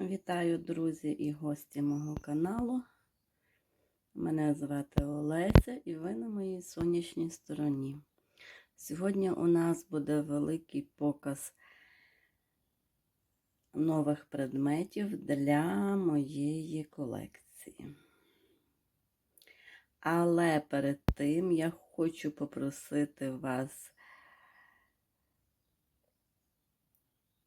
Вітаю, друзі і гості мого каналу. Мене звати Олеся і ви на моїй сонячній стороні. Сьогодні у нас буде великий показ нових предметів для моєї колекції. Але перед тим я хочу попросити вас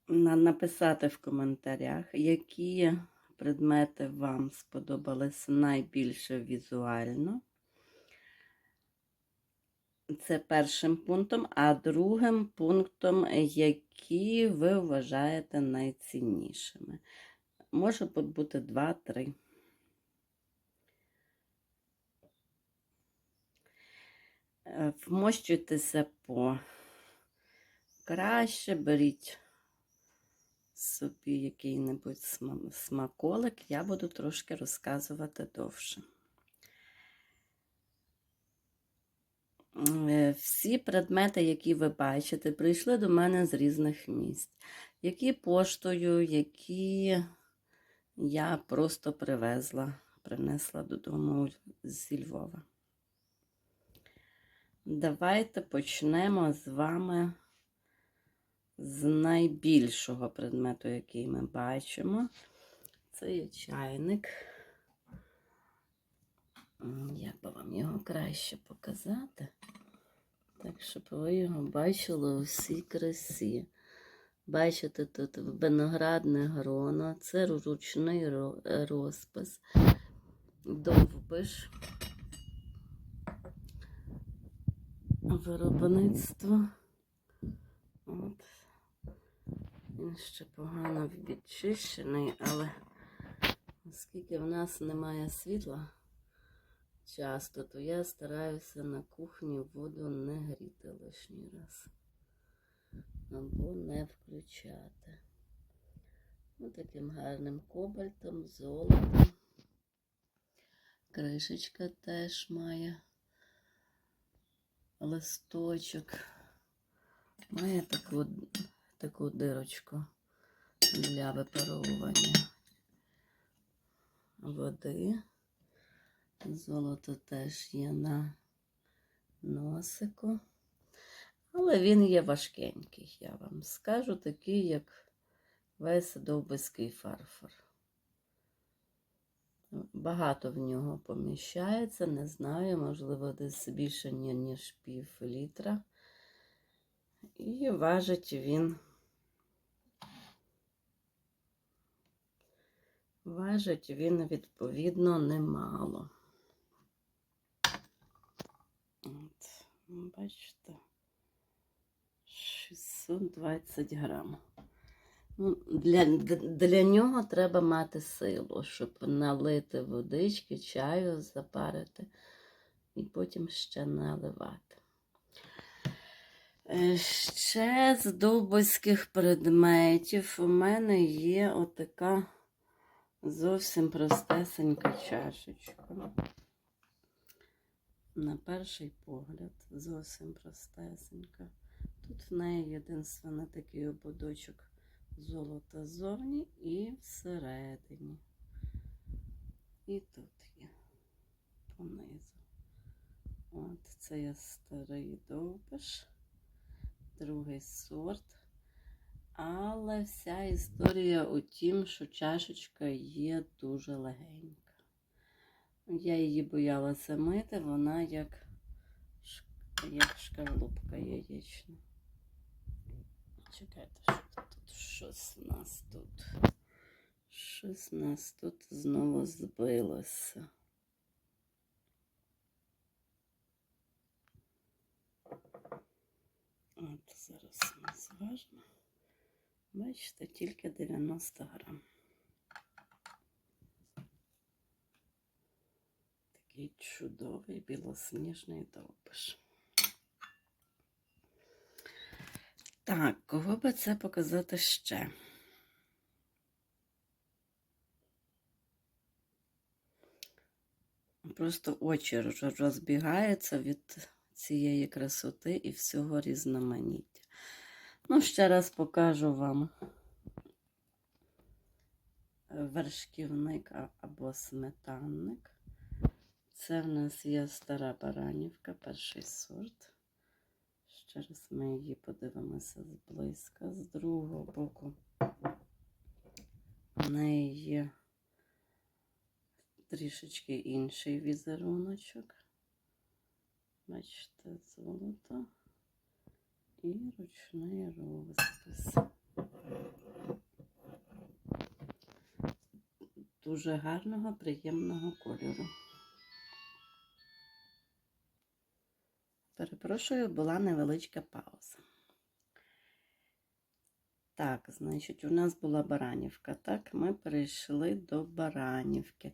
написати в коментарях, які предмети вам сподобались найбільше візуально. Це першим пунктом, а другим пунктом, які ви вважаєте найціннішими. Може бути два-три. Е, Вмощуйтеся по краще, беріть собі який-небудь смаколик, я буду трошки розказувати довше. Е, Всі предмети, які ви бачите, прийшли до мене з різних місць. Які поштою, які я просто привезла, принесла додому зі Львова. Давайте почнемо з вами з найбільшого предмету, який ми бачимо. Це є чайник. Як би вам його краще показати? Так, щоб ви його бачили у всій красі. Бачите, тут виноградне гроно, це ручний розпис, довбиш, виробництво. От. Він ще погано відчищений, але оскільки в нас немає світла часто, то я стараюся на кухні воду не гріти лишній раз. Або не включати. Ось таким гарним кобальтом, золотом. Кришечка теж має листочок. Має таку, таку дирочку для випаровування води. Золото теж є на носику. Але він є важкенький, я вам скажу, такий, як весь довбиський фарфор. Багато в нього поміщається, не знаю, можливо, десь більше, ніж пів літра. І важить він. Важить він, відповідно, немало. От, бачите, 620 грам. Ну, для, для нього треба мати силу, щоб налити водички, чаю запарити і потім ще наливати. Е, Ще з довбоських предметів у мене є отака зовсім простесенька чашечка. На перший погляд, зовсім простесенька. Тут в неї єдиний такий ободочок золота ззовні і всередині. І тут є понизу. От це є старий довбиш, другий сорт. Але вся історія у тім, що чашечка є дуже легенька. Я її боялася мити, вона як, як шкарлупка яєчна. Чекайте, що тут щось у нас тут. Щось у нас тут знову збилося. От зараз ми зважимо. Бачите, тільки 90 грам. Такий чудовий білосніжний довбиш. Так, кого би це показати ще? Просто очі розбігаються від цієї красоти і всього різноманіття. Ну, ще раз покажу вам вершківник або сметанник. Це в нас є стара баранівка, перший сорт. Ще раз ми її подивимося зблизька. З другого боку в неї є трішечки інший візеруночок. Бачите, золото і ручний розпис. Дуже гарного, приємного кольору. Перепрошую, була невеличка пауза. Так, значить, у нас була Баранівка. Так, ми перейшли до Баранівки.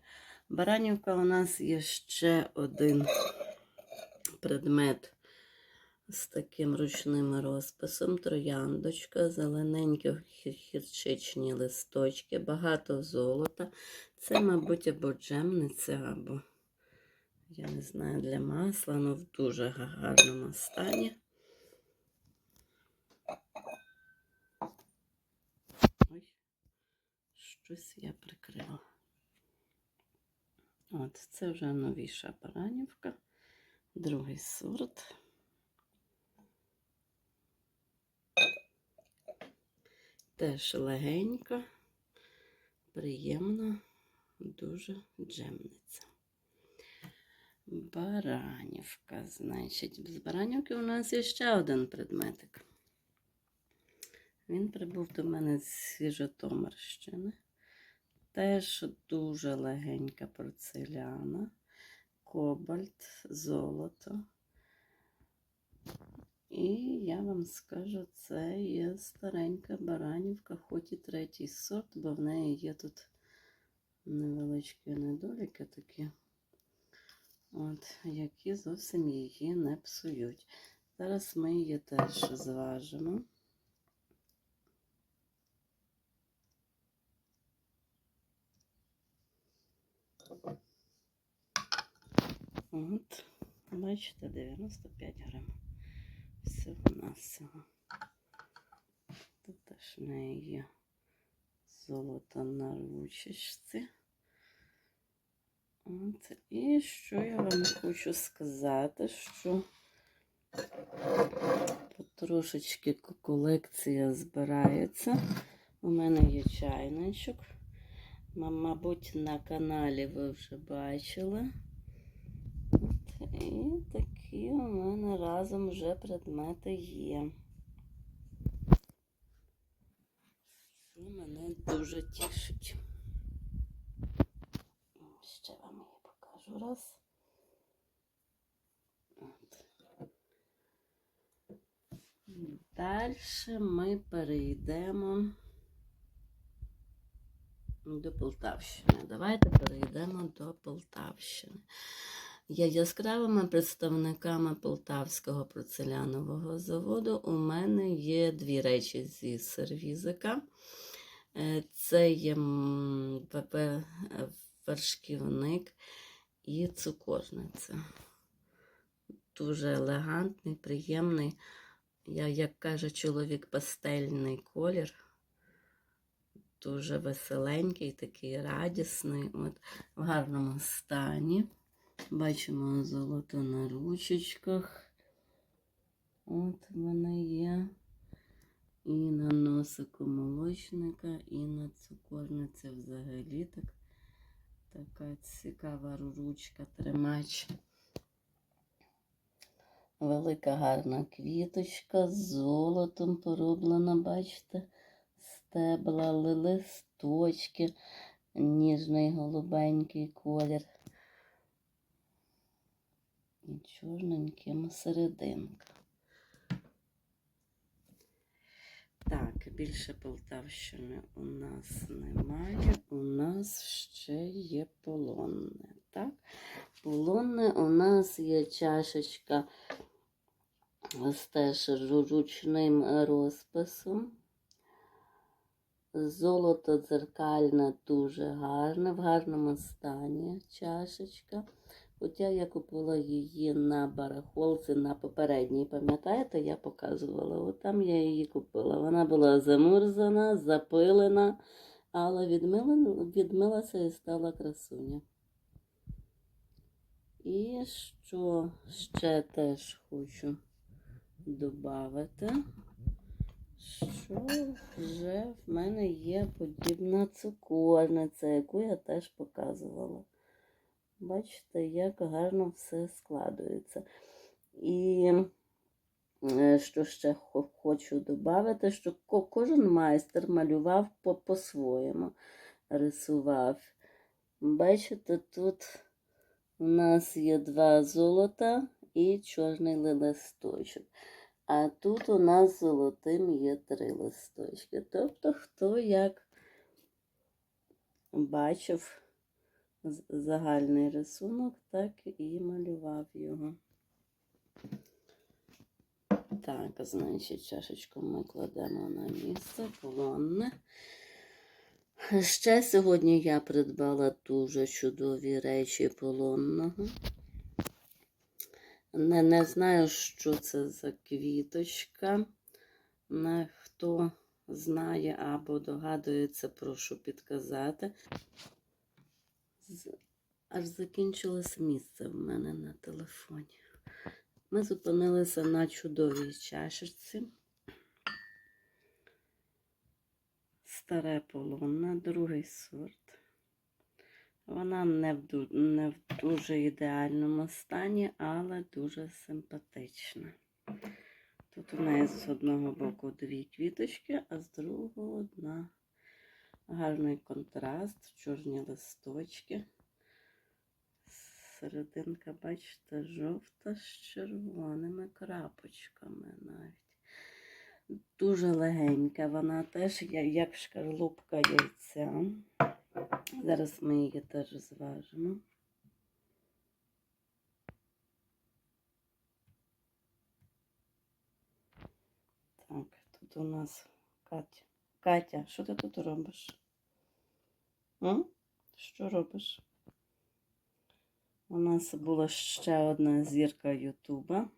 Баранівка у нас є ще один предмет з таким ручним розписом. Трояндочка, зелененькі хі- гірчичні листочки, багато золота. Це, мабуть, або джемниця, або, я не знаю, для масла, але в дуже гарному стані. Ой, щось я прикрила. От, це вже новіша баранівка, другий сорт. Теж легенько, приємно, дуже джемниця. Баранівка, значить, з баранівки у нас є ще один предметик. Він прибув до мене з Житомирщини. Теж дуже легенька порцеляна, кобальт, золото. І я вам скажу, це є старенька баранівка, хоч і третій сорт, бо в неї є тут невеличкі недоліки такі, от, які зовсім її не псують. Зараз ми її теж зважимо. От, бачите, 95 грам. Всього навсього. Тут теж в неї є золото на ручечці. От. І що я вам хочу сказати, що потрошечки колекція збирається. У мене є чайничок. Мабуть, на каналі ви вже бачили. От, і такі у мене разом вже предмети є. Що мене дуже тішить. Ще вам її покажу раз. От. Далі ми перейдемо до Полтавщини. Давайте перейдемо до Полтавщини. Я яскравими представниками Полтавського порцелянового заводу. У мене є дві речі зі сервізика. Е, Це є ВП е, вершківник і цукорниця. Дуже елегантний, приємний, я, як каже чоловік, пастельний колір. Дуже веселенький, такий радісний, от, в гарному стані. Бачимо золото на ручечках. От вони є. І на носику молочника, і на цукорниці взагалі так, така цікава ручка тримач. Велика гарна квіточка з золотом пороблена, бачите, стебла, листочки, ніжний голубенький колір. І чорненьким серединка. Так, більше Полтавщини у нас немає. У нас ще є полонне. Так? Полонне у нас є чашечка з теж ручним розписом. Золото дзеркальне дуже гарне, в гарному стані чашечка. Хоча я купила її на барахолці на попередній, пам'ятаєте, я показувала. От там я її купила. Вона була замурзана, запилена, Але відмила, відмилася і стала красуня. І що ще теж хочу додати, що вже в мене є подібна цукорниця, яку я теж показувала. Бачите, як гарно все складується. І е, що ще хочу додати, що кожен майстер малював по- по-своєму, рисував. Бачите, тут у нас є два золота і чорний листочок. А тут у нас золотим є три листочки. Тобто, хто як бачив загальний рисунок, так і малював його. Так, значить, чашечку ми кладемо на місце, полонне. Ще сьогодні я придбала дуже чудові речі полонного. Не, не знаю, що це за квіточка. Не, хто знає або догадується, прошу підказати. Аж закінчилось місце в мене на телефоні. Ми зупинилися на чудовій чашечці. Старе полонне, другий сорт. Вона не в, не в дуже ідеальному стані, але дуже симпатична. Тут у неї з одного боку дві квіточки, а з другого одна. Гарний контраст, чорні листочки. Серединка, бачите, жовта з червоними крапочками навіть. Дуже легенька, вона теж як шкарлупка яйця. Зараз ми її теж зважимо. Так, тут у нас Катя. Катя, що ти тут робиш? М? Що робиш? У нас була ще одна зірка Ютуба.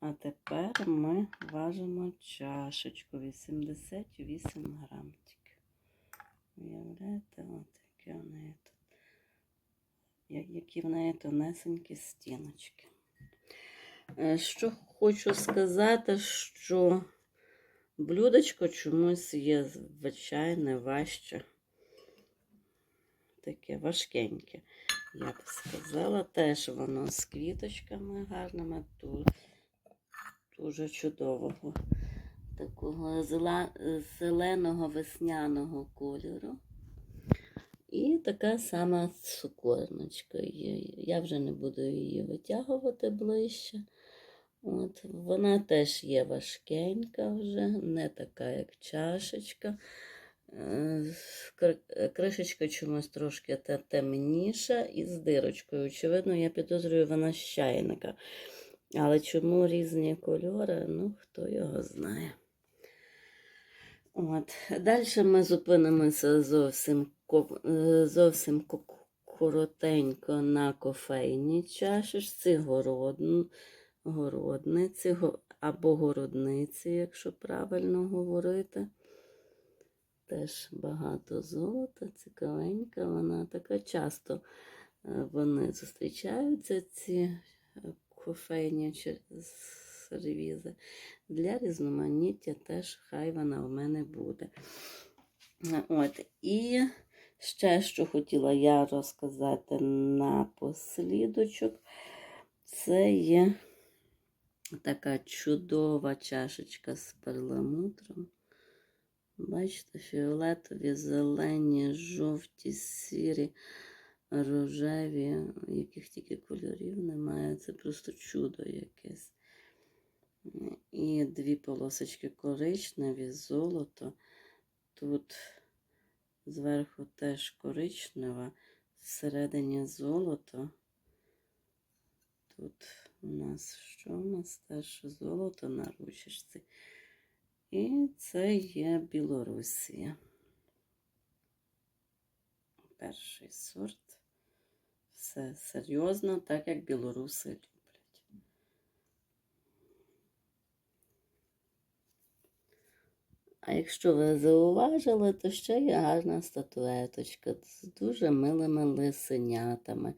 А тепер ми важимо чашечку 88 грам тільки. Уявляєте, от які в неї тут. Які в неї тонесенькі стіночки. Е, Що хочу сказати, що блюдечко чомусь є звичайне важче. Таке важкеньке. Я б сказала, теж воно з квіточками гарними, тут дуже чудового, такого зеленого весняного кольору. І така сама цукорничка є. Я вже не буду її витягувати ближче. От, вона теж є важкенька вже, не така, як чашечка. Е, Кришечка чомусь трошки темніша і з дирочкою. Очевидно, я підозрюю, вона з чайника. Але чому різні кольори, ну хто його знає. От. Далі ми зупинимося зовсім, е, зовсім коротенько на кофейній чашечці, городн, городниці або городниці, якщо правильно говорити. Теж багато золота, цікавенька, вона така часто е, вони зустрічаються, ці е, кофейні чи сервізи. Для різноманіття теж хай вона в мене буде. Е, От, і ще що хотіла я розказати напослідочок, це є така чудова чашечка з перламутром. Бачите, фіолетові, зелені, жовті, сірі, рожеві, яких тільки кольорів немає. Це просто чудо якесь. І дві полосочки коричневі, золото. Тут зверху теж коричнева, всередині золото. Тут у нас що у нас теж золото на ручечці. І це є Білорусія. Перший сорт. Все серйозно, так як білоруси А якщо ви зауважили, то ще є гарна статуеточка з дуже милими лисенятами.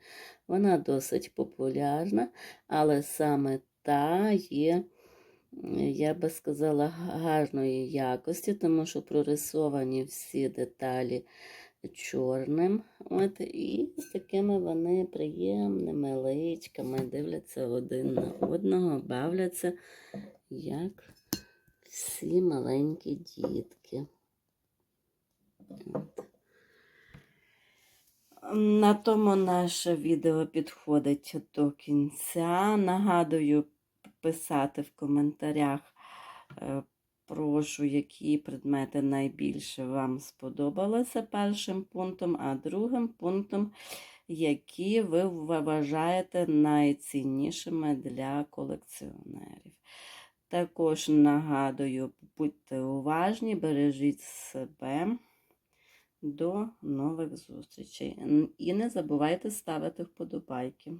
Вона досить популярна, але саме та є, я би сказала, гарної якості, тому що прорисовані всі деталі чорним. От, і з такими вони приємними личками дивляться один на одного, бавляться, як всі маленькі дітки. На тому наше відео підходить до кінця. Нагадую писати в коментарях, е, прошу, які предмети найбільше вам сподобалися першим пунктом, а другим пунктом, які ви вважаєте найціннішими для колекціонерів. Також нагадую, будьте уважні, бережіть себе. До нових зустрічей. І не забувайте ставити вподобайки.